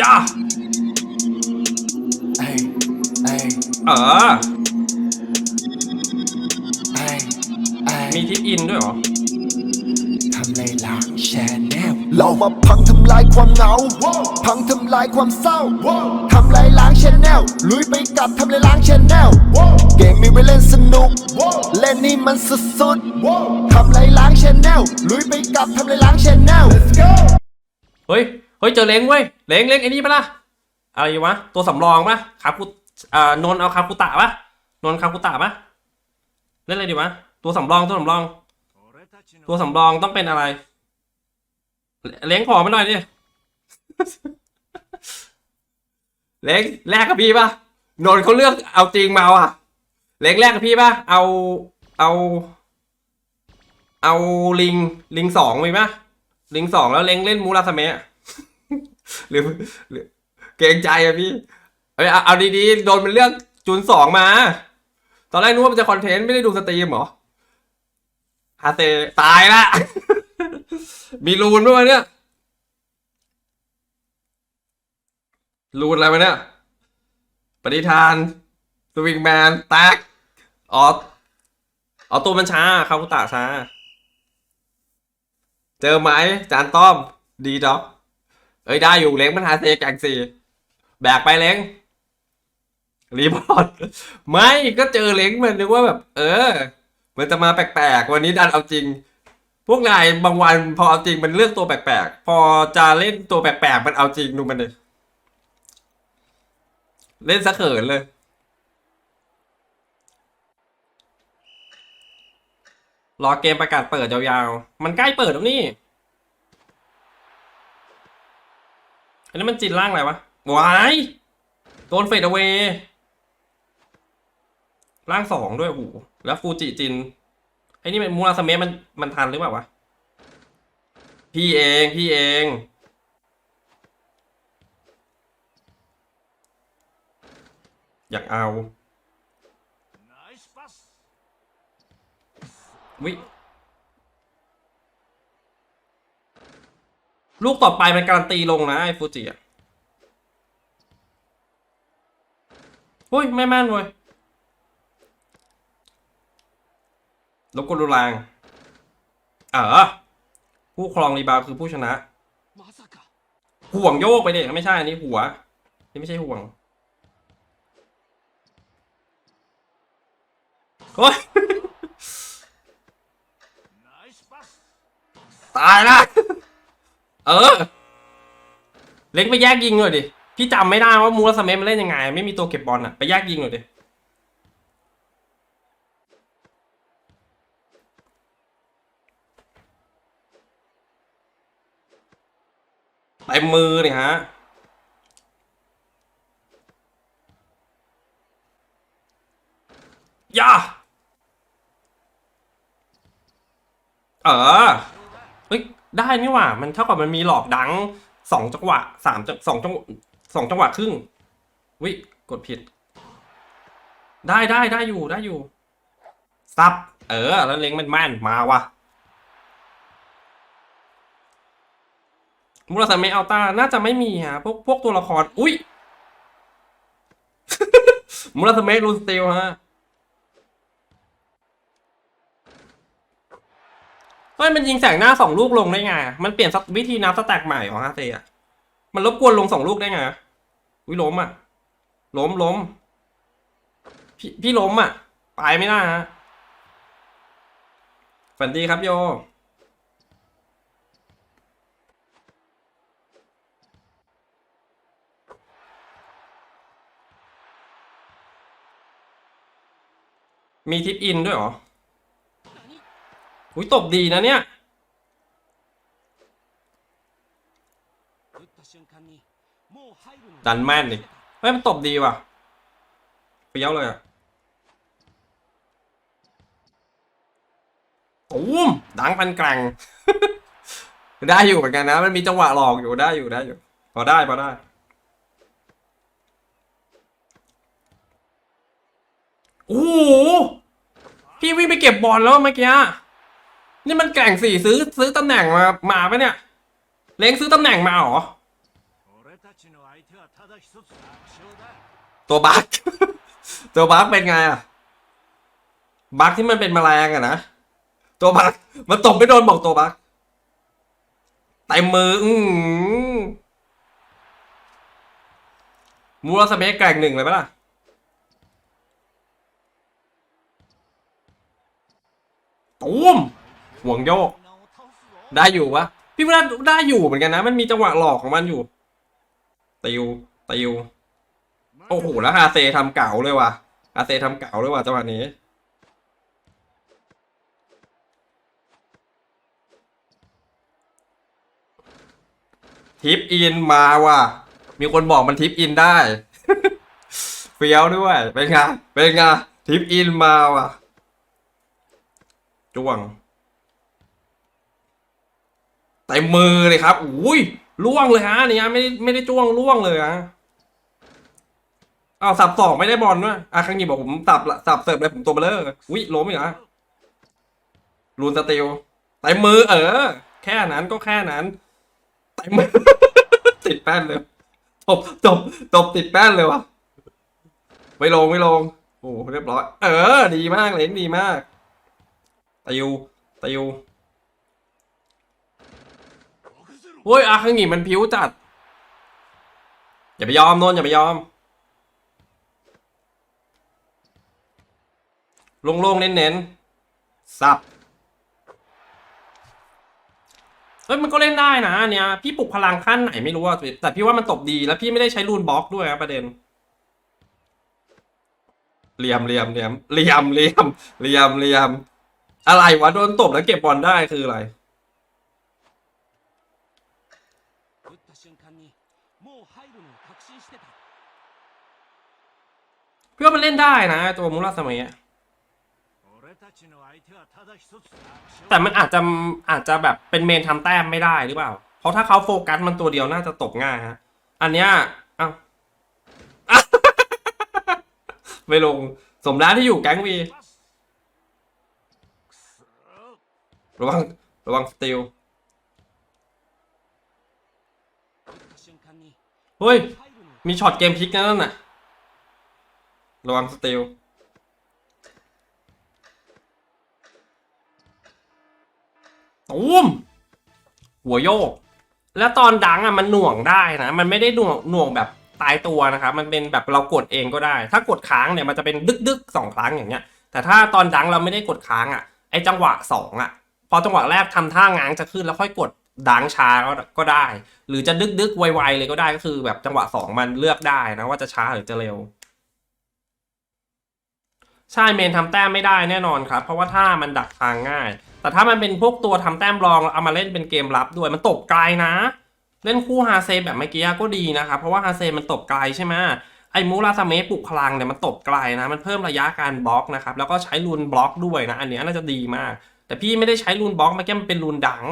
ย่าเอ้ยเอ้ยเออเอ้ยเอ้ยมีทิปอินด้วยเหรอทำไรล่ะแชนแนลเรามาพังทำลายความเหงา พังทำลายความเศร้า ทำลายล้างชแนลลุยไปกับทำลายล้างชแนลเกมมีไว้เล่นสนุก เล่นนี่มันสุดๆทำลายล้างชแนลลุยไปกับทำลายล้างชแนลเฮ้ย เฮ้ยเจอเล้งเว้ยเล้งเล้งไอ้นี่ปะล่ะอะไรวะตัวสำรองปะคาคุอ่านนเอาคาคุตะปะนนคาคุตะปะเล่นอะไรดีวะตัวสำรองตัวสำรอง ตัวสำรองต้องเป็นอะไร เล้งขอมาหน่อยดิเล้งแลกกับพี่ปะนนเขาเลือกเอาจริงมาอะเล้งแลกกับพี่ปะเอาเอาเอาลิงลิงสองมีปะลิงสองแล้วเล้งเล่นมูราสเมะ หรือหรือเกรงใจอะพี่เอ้ยเอาเอาดีๆโดนมันเลือกจูนสองมา ตอนแรกนึกว่ามันจะคอนเทนต์ไม่ได้ดูสตรีมเหรอฮาเตตายละ มีรูนด้วยเนี่ยรูนอะไรมาเนี่ยปฏิทานสวิงแมนแตกอ๋อออตัวมันช้าคาคุตะช้า เจอไหมจานต้อม ดีด็อก เอ้ยได้อยู่เล้งมันหาเซแกงสี่แบกไปเล้งรีพอร์ตไม่ก็เจอเล้งมันนึกว่าแบบ เออ มันจะมาแปลกๆวันนี้ดันเอาจริง พวกนายบางวันพอเอาจริงมันเลือกตัวแปลกๆพอจะเล่นตัวแปลกๆมันเอาจริงดูมันเลยเล่นสะเขินเลยรอเกมประกาศเปิดยาวๆ มันใกล้เปิดแล้วนี่ นนี้มันจินล่างอะไรวะวายโดนเฟดเอาเวล่างสองด้วยโอ้โหแล้วฟูจิจินไอ้นี่มันมูราสเมะมันมันทันหรือเปล่าวะ พี่เองพี่เองอยากเอาวิ ลูกต่อไปมันการันตีลงนะไอ้ฟูจิอะเฮ้ยไม่แม่นเว้ยลบกวนดูรางเออผู้ครองรีบาวคือผู้ชนะ ห่วงโยกไปเด็ไม่ใช่อันนี้หัว นี่ไม่ใช่ห่วงโอ้ยตายละ เออ เล็กไปแยกยิงหน่อยดิ พี่จำไม่ได้ว่ามูรสเมธมันเล่นยังไง ไม่มีตัวเก็บบอลอะไปแยกยิงหน่อยดิเต็มมือเนี่ยฮะย่าเออ ได้นี่หว่า มันเท่ากับมันมีหลอกดังสองจังหวะสามจังสองจังหวะสองจังหวะครึ่งวิกดผิด ได้ได้ได้อยู่ได้อยู่ซับ เออ แล้วเล็งมันแม่นมาว่ะมูราสเมอัลตาน่าจะไม่มีฮะพวกพวกตัวละคร อุ้ยมูราสเมรูนสติลฮะ เฮ้ยมันยิงแสงหน้าสองลูกลงได้ไง มันเปลี่ยนวิธีนับสแต็กใหม่ของฮาเซอะมันรบกวนลงสองลูกได้ไงวิล้มอะ ล้มล้ม พี่พี่ล้มอะ ไปไม่ได้ฮะ ฝันดีครับโย มีทิปอินด้วยเหรอ อุ้ยตบดีนะเนี่ยดันแม่นดิเฮ้ยมันตบดีว่ะเฟี้ยวเลยอะโอ้มดังพันแกร่งได้อยู่เหมือนกันนะ มันมีจังหวะหลอกอยู่ได้อยู่ได้อยู่ พอได้พอได้โอ้โหพี่วิ่งไปเก็บบอลแล้วเมื่อกี้ นี่มันแก่งสี่ซื้อซื้อตำแหน่งมามาปะเนี่ย เล้งซื้อตำแหน่งมาหรอ ตัวบัก ตัวบักเป็นไงอะ บักที่มันเป็นแมลงอะนะ ตัวบักมันตกไปโดนบอกตัวบักเต็มมือ อืมูราสเมกแก่งหนึ่งเลยปะล่ะ ห่วงโยก ได้อยู่วะพี่พลาดได้อยู่เหมือนกันนะ มันมีจังหวะหลอกของมันอยู่ติวติวโอ้โหแล้วอาเซทำเก่าเลยว่ะอาเซทำเก่าเลยว่ะจังหวะนี้ทิปอินมาว่ะ มีคนบอกมันทิปอินได้ เฟี้ยวด้วย เป็นไง เป็นไง ทิปอินมาว่ะจ้วง เต็มมือเลยครับอุ้ยล่วงเลยฮะเนี่ยไม่ได้ไม่ได้จ้วงล่วงเลยฮะเอาสับสองไม่ได้บอลด้วยอาคังยีบอกผมสับละสับเสิร์ฟเลยผมตัวเบลเลอร์อุ้ยล้มอีกเหรอลูนสเตลเต็มมือเออ แค่นั้นก็แค่นั้นเต็มมือติดแป้นเลยตบตบตบติดแป้นเลยวะไม่ลงไม่ลงโอ้เรียบร้อย เออ ดีมากเลนดีมากติวติว เฮ้ยอาคังหงีมันผิวจัด อย่าไปยอมนนอย่าไปยอมโล่งๆเน้นๆสับเฮ้ยมันก็เล่นได้นะเนี้ยพี่ปลุกพลังขั้นไหนไม่รู้อะแต่พี่ว่ามันตบดีแล้วพี่ไม่ได้ใช้รูนบล็อกด้วยนะประเด็นเหลี่ยมเหลี่ยมเหลี่ยมเหลี่ยมเหลี่ยมเหลี่ยมเหลี่ยมอะไรวะโดนตบแล้วเก็บบอลได้คืออะไร เพื่อมันเล่นได้นะ ตัวมูราสมัยแต่มันอาจจะอาจจะแบบเป็นเมนทำแต้มไม่ได้หรือเปล่า เพราะถ้าเขาโฟกัสมันตัวเดียวน่าจะตกง่ายฮะ อันเนี้ยเอ้าไม่ลง สมแล้วที่อยู่แก๊งวี ระวัง ระวังสติล เฮ้ย มีช็อตเกมพลิกนั่นน่ะ ระวังสติลตูมหัวโยก แล้วตอนดังอะมันหน่วงได้นะ มันไม่ได้หน่วงหน่วงแบบตายตัวนะครับ มันเป็นแบบเรากดเองก็ได้ ถ้ากดค้างเนี่ยมันจะเป็นดึกดึกๆสองครั้งอย่างเงี้ย แต่ถ้าตอนดังเราไม่ได้กดค้างอะ ไอจังหวะสองอะ พอจังหวะแรกทำท่าง้างจะขึ้นแล้วค่อยกดดังช้าก็ได้ หรือจะดึกดึกๆไวๆเลยก็ได้ก็คือ แบบจังหวะสองมันเลือกได้นะว่าจะช้าหรือจะเร็ว ใช่เมนทำแต้มไม่ได้แน่นอนครับ เพราะว่าถ้ามันดักทางง่าย แต่ถ้ามันเป็นพวกตัวทำแต้มรองเอามาเล่นเป็นเกมรับด้วยมันตบไกลนะ เล่นคู่ฮาเซแบบเมื่อกี้ก็ดีนะครับเพราะว่าฮาเซมันตบไกลใช่ไหมไอ้มูราซาเมะปลุกพลังเนี่ยมันตบไกลนะ มันเพิ่มระยะการบล็อกนะครับแล้วก็ใช้รูนบล็อกด้วยนะ อันนี้น่าจะดีมาก แต่พี่ไม่ได้ใช้รูนบล็อกเมื่อกี้มันเป็นรูนดัง